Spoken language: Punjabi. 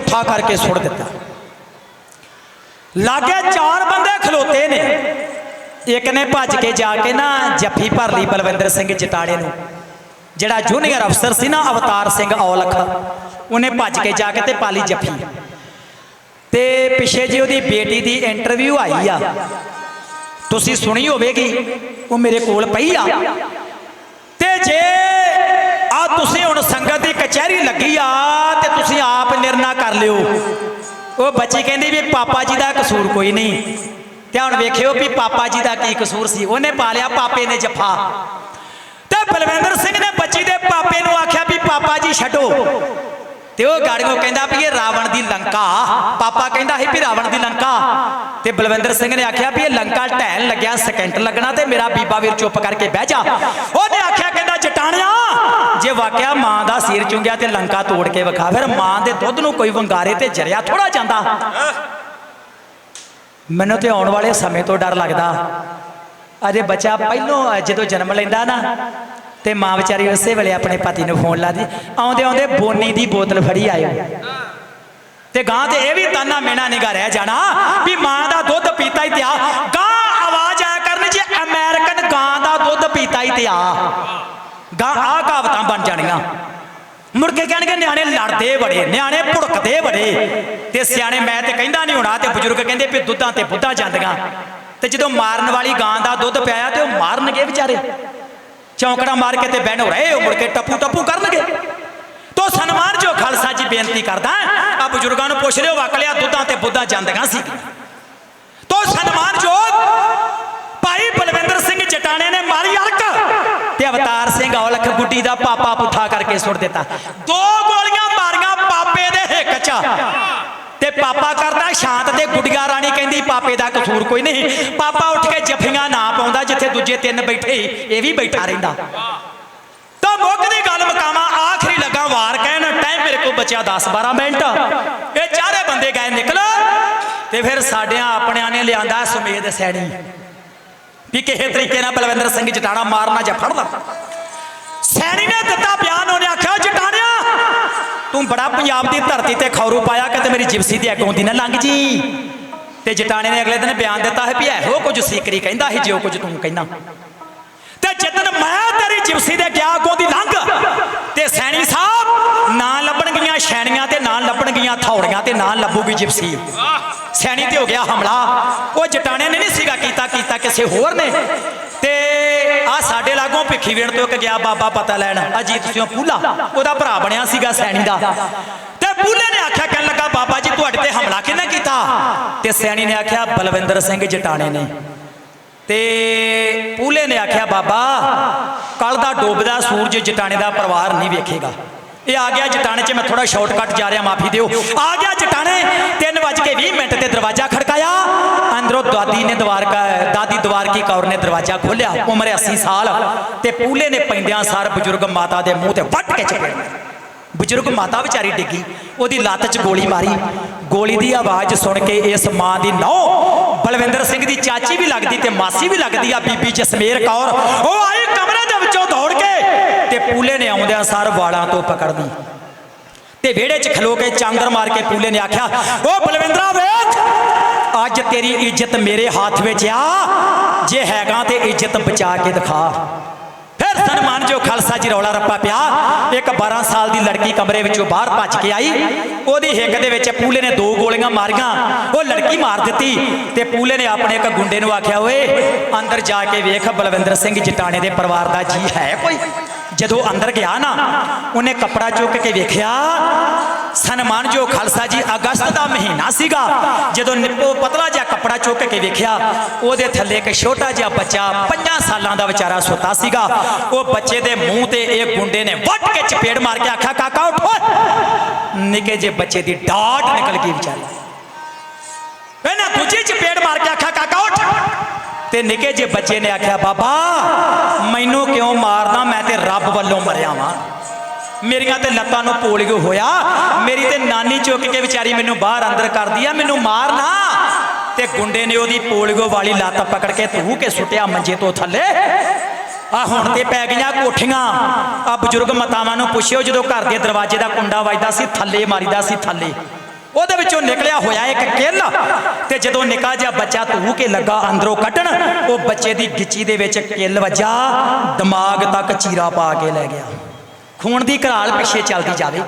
ਪੁੱਠਾ ਕਰਕੇ ਸੁੱਟ ਦਿੱਤਾ। ਲਾਗੇ ਚਾਰ ਬੰਦੇ ਖਲੋਤੇ ਨੇ। ਇੱਕ ਨੇ ਭੱਜ ਕੇ ਜਾ ਕੇ ਨਾ ਜੱਫੀ ਭਰ ਲਈ ਬਲਵਿੰਦਰ ਸਿੰਘ ਜਟਾੜੇ ਨੂੰ, ਜਿਹੜਾ ਜੂਨੀਅਰ ਅਫਸਰ ਸੀ ਨਾ ਅਵਤਾਰ ਸਿੰਘ ਔਲਖਾ। ਉਹਨੇ ਭੱਜ ਕੇ ਜਾ ਕੇ ਤੇ ਪਾਲੀ ਜੱਫੀ। ਤੇ ਪਿੱਛੇ ਜੀ ਉਹਦੀ ਬੇਟੀ ਦੀ ਇੰਟਰਵਿਊ ਆਈ ਆ। ਤੁਸੀਂ ਸੁਣੀ ਹੋਵੇਗੀ, ਉਹ ਮੇਰੇ ਕੋਲ ਪਈ ਆ। ਤੇ ਜੇ ਤੁਸੀਂ ਹੁਣ ਸੰਗਤ ਦੀ ਕਚਹਿਰੀ ਲੱਗੀ ਆ ਤੇ ਤੁਸੀਂ ਆਪ ਨਿਰਣਾ ਕਰ ਲਿਓ। ਉਹ ਬੱਚੀ ਕਹਿੰਦੀ ਵੀ ਪਾਪਾ ਜੀ ਦਾ ਕਸੂਰ ਕੋਈ ਨਹੀਂ। ਤੇ ਹੁਣ ਵੇਖਿਓ ਵੀ ਪਾਪਾ ਜੀ ਦਾ ਕੀ ਕਸੂਰ ਸੀ। ਉਹਨੇ ਪਾ ਲਿਆ ਪਾਪੇ ਨੇ ਜੱਫਾ। ਤੇ ਬਲਵਿੰਦਰ ਸਿੰਘ ਨੇ ਬੱਚੀ ਦੇ ਪਾਪੇ ਨੂੰ ਆਖਿਆ ਵੀ ਪਾਪਾ ਜੀ ਛੱਡੋ। ਤੇ ਉਹ ਗਾੜੀਓ ਕਹਿੰਦਾ ਵੀ ਇਹ ਰਾਵਣ ਦੀ ਲੰਕਾ। ਪਾਪਾ ਕਹਿੰਦਾ ਸੀ ਵੀ ਰਾਵਣ ਦੀ ਲੰਕਾ। ਤੇ ਬਲਵਿੰਦਰ ਸਿੰਘ ਨੇ ਆਖਿਆ ਵੀ ਇਹ ਲੰਕਾ ਢਹਿਣ ਲੱਗਿਆ ਸਕਿੰਟ ਲੱਗਣਾ ਤੇ ਮੇਰਾ ਬੀਬਾ ਵੀਰ ਚੁੱਪ ਕਰਕੇ ਬਹਿ ਜਾ। ਉਹਨੇ ਆਖਿਆ ਕਹਿੰਦਾ, ਜਟਾਣਿਆ ਜੇ ਵਾਕਿਆ ਮਾਂ ਦਾ ਸਿਰ ਚੁੰਗਿਆ ਤੇ ਲੰਕਾ ਤੋੜ ਕੇ ਵਿਖਾ, ਫਿਰ ਮਾਂ ਦੇ ਦੁੱਧ ਨੂੰ ਕੋਈ ਵੰਗਾਰੇ ਤੇ ਜਰਿਆ ਥੋੜਾ ਜਾਂਦਾ। ਮੈਨੂੰ ਤੇ ਆਉਣ ਵਾਲੇ ਸਮੇਂ ਤੋਂ ਡਰ ਲੱਗਦਾ। ਅਜੇ ਬੱਚਾ ਪਹਿਲੋਂ ਜਦੋਂ ਜਨਮ ਲੈਂਦਾ ਨਾ, ਤੇ ਮਾਂ ਵਿਚਾਰੀ ਉਸੇ ਵੇਲੇ ਆਪਣੇ ਪਤੀ ਨੂੰ ਫੋਨ ਲਾਦੀ ਆਉਂਦੇ ਆਉਂਦੇ ਬੋਨੀ ਦੀ ਬੋਤਲ ਫੜੀ ਆਇਓ। ਤੇ ਗਾਂ ਤੇ ਇਹ ਵੀ ਤਾਨਾ ਮੇਣਾ ਨਿਗਾ ਰਹਿ ਜਾਣਾ ਵੀ ਮਾਂ ਦਾ ਦੁੱਧ ਪੀਤਾ ਹੀ ਤੇ ਆ ਗਾਂ ਆਵਾਜ਼ ਆਇਆ ਕਰਨ ਜੇ ਅਮਰੀਕਨ ਗਾਂ ਦਾ ਦੁੱਧ ਪੀਤਾ ਹੀ ਤੇ ਆ ਗਾਂ ਆ ਕਹਾਵਤਾਂ ਬਣ ਜਾਣੀਆਂ। ਮੁੜ ਕੇ ਕਹਿਣਗੇ, ਨਿਆਣੇ ਲੜਦੇ ਬੜੇ, ਨਿਆਣੇ ਭੁੜਕਦੇ ਬੜੇ। ਤੇ ਸਿਆਣੇ ਮੈਂ ਤੇ ਕਹਿੰਦਾ ਨਹੀਂ ਹੋਣਾ, ਤੇ ਬਜ਼ੁਰਗ ਕਹਿੰਦੇ ਵੀ ਦੁੱਧਾਂ ਤੇ ਬੁੱਧਾਂ ਜਾਂਦੀਆਂ। ਤੇ ਜਦੋਂ ਮਾਰਨ ਵਾਲੀ ਗਾਂ ਦਾ ਦੁੱਧ ਪਿਆਇਆ ਤੇ ਉਹ ਮਾਰਨਗੇ ਵਿਚਾਰੇ। ਚੌਂਕੜਾ ਮਾਰ ਕੇ ਤੇ ਬਹਿਣੋ ਰਹੇ ਉਹ ਮੁੜ ਕੇ ਟੱਪੂ ਟੱਪੂ ਕਰਨਗੇ। ਤੋ ਸਨਮਾਨ ਜੋ ਖਾਲਸਾ ਜੀ ਬੇਨਤੀ ਕਰਦਾ ਆ ਬਜ਼ੁਰਗਾਂ ਨੂੰ ਪੁੱਛ ਲਿਓ, ਵਾਕਲਿਆ ਦੁੱਧਾਂ ਤੇ ਬੁੱਧਾਂ ਜਾਂਦੀਆਂ ਸੀ। ਤੋ ਸਨਮਾਨ ਜੋ ਭਾਈ ਬਲਵਿੰਦਰ ਸਿੰਘ ਜਟਾਣੇ ਨੇ ਮਾਰੀ ਅਰਕ ਤੇ ਅਵਤਾਰ ਸਿੰਘ ਔਲਖ ਗੁੱਡੀ ਦਾ ਪਾਪਾ ਪੁੱਠਾ ਕਰਕੇ ਸੁੱਟ ਦਿੱਤਾ। ਦੋ ਗੋਲੀਆਂ ਮਾਰੀਆਂ ਪਾਪੇ ਦੇ ਹਿੱਕ 'ਚ। ਤੇ ਪਾਪਾ ਕਰਦਾ ਸ਼ਾਂਤ ਤੇ ਗੁੱਡੀਆਂ ਰਾਣੀ ਕਹਿੰਦੀ, ਪਾਪੇ ਦਾ ਕਸੂਰ ਕੋਈ ਨਹੀਂ। ਪਾਪਾ ਉੱਠ ਕੇ ਜੱਫੀਆਂ ਨਾ ਪਾਉਂਦਾ, ਜਿੱਥੇ ਦੂਜੇ ਤਿੰਨ ਬੈਠੇ ਇਹ ਵੀ ਬੈਠਾ ਰਹਿੰਦਾ। ਤਾਂ ਮੁੱਕ ਦੀ ਗੱਲ ਮਕਾਵਾਂ, ਆਖਰੀ ਲੱਗਾ ਵਾਰ ਕਹਿਣ, ਟਾਈਮ ਮੇਰੇ ਕੋਲ ਬਚਿਆ 10 12 ਮਿੰਟ। ਇਹ ਚਾਰੇ ਬੰਦੇ ਗਏ ਨਿਕਲ ਤੇ ਫਿਰ ਸਾਡਿਆਂ ਆਪਣਿਆਂ ਨੇ ਲਿਆਂਦਾ ਸੁਮੇਧ ਸੈਣੀ। ਵੀ ਕਿਸੇ ਤਰੀਕੇ ਨਾਲ ਬਲਵਿੰਦਰ ਸਿੰਘ ਜਟਾਣਾ ਮਾਰਨਾ ਜਾਂ ਫੜਨਾ। ਸੈਣੀ ਨੇ ਦਿੱਤਾ ਬਿਆਨ, ਉਹਨੇ ਆਖਿਆ ਜਟਾਣਿਆ ਤੂੰ ਬੜਾ ਪੰਜਾਬ ਦੀ ਧਰਤੀ ਤੇ ਖੌਰੂ ਪਾਇਆ ਕਿ ਮੇਰੀ ਜਿਪਸੀ ਦੀ ਅੱਗੋਂ ਦੀ ਨਾ ਲੰਘ ਜੀ। ਤੇ ਜਟਾਣੇ ਨੇ ਅਗਲੇ ਦਿਨ ਬਿਆਨ ਦਿੱਤਾ ਹੈ ਵੀ ਇਹੋ ਕੁਝ ਸੀਕਰੀ ਕਹਿੰਦਾ ਸੀ ਜੋ ਕੁਝ ਤੂੰ ਕਹਿੰਦਾ। ਤੇ ਜਿੱਦਨ ਮੈਂ ਤੇਰੀ ਜਿਪਸੀ ਦੇ ਗਿਆ, ਅੱਗੋਂ ਦੀ ਲੰਘ। ਤੇ ਸੈਣੀ ਸਾਹਿਬ ਨਾ ਲੱਭਣਗੀਆਂ ਸ਼ੈਣੀਆਂ ਤੇ ਨਾ ਲੱਭਣਗੀਆਂ ਥੌੜੀਆਂ ਤੇ ਨਾ ਲੱਭੂਗੀ ਜਿਪਸੀ। ਸੈਣੀ ਤੇ ਹੋ ਗਿਆ ਹਮਲਾ। ਉਹ ਜਟਾਣੇ ਨੇ ਨਹੀਂ ਸੀਗਾ ਕੀਤਾ ਕੀਤਾ ਕਿਸੇ ਹੋਰ ਨੇ। ਤੇ ਆ ਸਾਡੇ ਲਾਗੋਂ ਭਿੱਖੀ ਵੇਣ ਤੋਂ ਇੱਕ ਗਿਆ ਬਾਬਾ ਪਤਾ ਲੈਣ। ਅਜੀਤ ਸਿੰਘ ਪੂਲਾ, ਉਹਦਾ ਭਰਾ ਬਣਿਆ ਸੀਗਾ ਸੈਣੀ ਦਾ। ਤੇ ਪੂਲੇ ਨੇ ਆਖਿਆ, ਕਹਿਣ ਲੱਗਾ, ਬਾਬਾ ਜੀ, ਤੁਹਾਡੇ ਤੇ ਹਮਲਾ ਕਿਹਨੇ ਕੀਤਾ? ਤੇ ਸੈਣੀ ਨੇ ਆਖਿਆ, ਬਲਵਿੰਦਰ ਸਿੰਘ ਜਟਾਣੇ ਨੇ। ਤੇ ਪੂਲੇ ਨੇ ਆਖਿਆ, ਬਾਬਾ ਕੱਲ ਦਾ ਡੋਬਦਾ ਸੂਰਜ ਜਟਾਣੇ ਦਾ ਪਰਿਵਾਰ ਨਹੀਂ ਵੇਖੇਗਾ। ਇਹ ਆ ਗਿਆ ਜਟਾਣੇ 'ਚ, ਮੈਂ ਥੋੜਾ ਸ਼ਾਰਟਕਟ ਜਾ ਰਿਹਾ, ਮਾਫੀ ਦਿਓ। ਆ ਗਿਆ ਜਟਾਣੇ 3:20 ਮਿੰਟ ਤੇ ਦਰਵਾਜ਼ਾ ਖੜਕਾਇਆ। ਅੰਦਰੋਂ ਦਾਦੀ ਨੇ ਦਵਾਰਕਾ, ਦਾਦੀ ਦਵਾਰਕੀ ਕੌਰ ਨੇ ਦਰਵਾਜ਼ਾ ਖੋਲ੍ਹਿਆ, ਉਮਰ 80 ਸਾਲ, ਤੇ ਪੂਲੇ ਨੇ ਪੈਂਦਿਆਂ ਸਾਰ ਬਜ਼ੁਰਗ ਮਾਤਾ ਦੇ ਮੂੰਹ ਤੇ ਵੱਟ ਕੇ ਚਪੇੜ ਬਜ਼ੁਰਗ ਮਾਤਾ ਵਿਚਾਰੀ ਡਿੱਗੀ, ਉਹਦੀ ਲੱਤ 'ਚ ਗੋਲੀ ਮਾਰੀ। ਗੋਲੀ ਦੀ ਆਵਾਜ਼ ਸੁਣ ਕੇ ਇਸ ਮਾਂ ਦੀ ਨੌ, ਬਲਵਿੰਦਰ ਸਿੰਘ ਦੀ ਚਾਚੀ ਵੀ ਲੱਗਦੀ ਤੇ ਮਾਸੀ ਵੀ ਲੱਗਦੀ ਆ, ਬੀਬੀ ਜਸਮੇਰ ਕੌਰ। ਉਹ ਆਈ ਕਮਰੇ ਪੂਲੇ ਨੇ ਆਉਂਦਿਆਂ ਸਰ ਵਾਲਾਂ ਤੋਂ ਪਕੜਦੀ। ਤੇ ਵਿਹੜੇ 'ਚ ਖਲੋ ਕੇ ਚਾਂਦਰ ਮਾਰ ਕੇ ਪੂਲੇ ਨੇ ਆਖਿਆ ਉਹ ਬਲਵਿੰਦਰਾ, ਵੇਖ! ਅੱਜ ਤੇਰੀ ਇੱਜ਼ਤ ਮੇਰੇ ਹੱਥ ਵਿੱਚ ਆ। ਜੇ ਹੈਗਾ ਤੇ ਇੱਜ਼ਤ ਬਚਾ ਕੇ ਦਿਖਾ। ਫਿਰ ਸਨਮਾਨ ਜੋ ਖਾਲਸਾ ਜੀ ਰੌਲਾ ਰੱਪਾ ਪਿਆ, ਇੱਕ 12 ਸਾਲ ਦੀ ਲੜਕੀ ਕਮਰੇ ਵਿੱਚੋਂ ਬਾਹਰ ਭੱਜ ਕੇ ਆਈ। ਉਹਦੀ ਹਿੱਕ ਦੇ ਵਿੱਚ ਪੂਲੇ ਨੇ ਦੋ ਗੋਲੀਆਂ ਮਾਰੀਆਂ। ਉਹ ਲੜਕੀ ਮਾਰ ਦਿੱਤੀ ਤੇ ਪੂਲੇ ਨੇ ਆਪਣੇ ਇੱਕ ਗੁੰਡੇ ਨੂੰ ਆਖਿਆ, ਓਏ, ਅੰਦਰ ਜਾ ਕੇ ਵੇਖ ਬਲਵਿੰਦਰ ਸਿੰਘ ਜਟਾਣੇ ਦੇ ਪਰਿਵਾਰ ਦਾ ਜੀ ਹੈ ਕੋਈ? ਜਦੋਂ ਅੰਦਰ ਗਿਆ ਨਾ, ਉਹਨੇ ਕੱਪੜਾ ਚੁੱਕ ਕੇ ਵੇਖਿਆ, ਸਨਮਾਨ ਜੋ ਖਾਲਸਾ ਜੀ ਅਗਸਤ ਦਾ ਮਹੀਨਾ ਸੀਗਾ, ਜਦੋਂ ਨਿੱਪੋ ਪਤਲਾ ਜਿਹਾ ਕੱਪੜਾ ਚੁੱਕ ਕੇ ਵੇਖਿਆ, ਉਹਦੇ ਥੱਲੇ ਇੱਕ ਛੋਟਾ ਜਿਹਾ ਬੱਚਾ 5 ਸਾਲਾਂ ਦਾ ਵਿਚਾਰਾ ਸੁੱਤਾ ਸੀਗਾ। ਉਹ ਬੱਚੇ ਦੇ ਮੂੰਹ ਤੇ ਇਹ ਗੁੰਡੇ ਨੇ ਵੱਟ ਕੇ ਚਪੇੜ ਮਾਰ ਕੇ ਆਖਿਆ, ਕਾਕਾ, ਉੱਠ ਨਿੱਕੇ ਜੇ ਬੱਚੇ ਦੀ ਡਾਟ ਨਿਕਲ ਗਈ ਵਿਚਾਰੀ। ਇਹਨਾਂ ਦੂਜੀ ਚਪੇੜ ਮਾਰ ਕੇ ਆਖਿਆ, ਕਾਕਾ, ਉੱਠ! ਤੇ ਨਿੱਕੇ ਜੇ ਬੱਚੇ ਨੇ ਆਖਿਆ, ਬਾਬਾ, ਮੈਨੂੰ ਕਿਉਂ ਮਾਰਦਾ ਮੈਂ ਤੇ ਰੱਬ ਵੱਲੋਂ ਮਰਿਆ ਵਾਂ। ਮੇਰੀਆਂ ਤੇ ਲੱਤਾਂ ਨੂੰ ਪੋਲੀਓ ਹੋਇਆ। ਮੇਰੀ ਤੇ ਨਾਨੀ ਚੁੱਕ ਕੇ ਵਿਚਾਰੀ ਮੈਨੂੰ ਬਾਹਰ ਅੰਦਰ ਕਰਦੀ ਆ, ਮੈਨੂੰ ਮਾਰ ਨਾ ਤੇ ਗੁੰਡੇ ਨੇ ਉਹਦੀ ਪੋਲੀਓ ਵਾਲੀ ਲੱਤ ਪਕੜ ਕੇ ਧੂ ਕੇ ਸੁੱਟਿਆ ਮੰਜੇ ਤੋਂ ਥੱਲੇ। ਆ ਹੁਣ ਤੇ ਪੈ ਗਈਆਂ ਕੋਠੀਆਂ। ਆ ਬਜ਼ੁਰਗ ਮਾਤਾਵਾਂ ਨੂੰ ਪੁੱਛਿਓ, ਜਦੋਂ ਘਰ ਦੇ ਦਰਵਾਜ਼ੇ ਦਾ ਕੁੰਡਾ ਵੱਜਦਾ ਸੀ, ਥੱਲੇ ਮਾਰੀਦਾ ਸੀ, ਥੱਲੇ। ਉਹਦੇ ਵਿੱਚੋਂ ਨਿਕਲਿਆ ਹੋਇਆ ਇੱਕ ਕਿੱਲ। ਤੇ ਜਦੋਂ ਨਿੱਕਾ ਜਿਹਾ ਬੱਚਾ ਧੂ ਕੇ ਲੱਗਾ ਅੰਦਰੋਂ ਕੱਢਣ ਉਹ ਬੱਚੇ ਦੀ ਗਿੱਚੀ ਦੇ ਵਿੱਚ ਕਿੱਲ ਵੱਜਾ, ਦਿਮਾਗ ਤੱਕ ਚੀਰਾ ਪਾ ਕੇ ਲੈ ਗਿਆ। ਖੂਨ ਦੀ ਘਰਾਲ ਪਿੱਛੇ ਚੱਲਦੀ ਜਾਵੇ।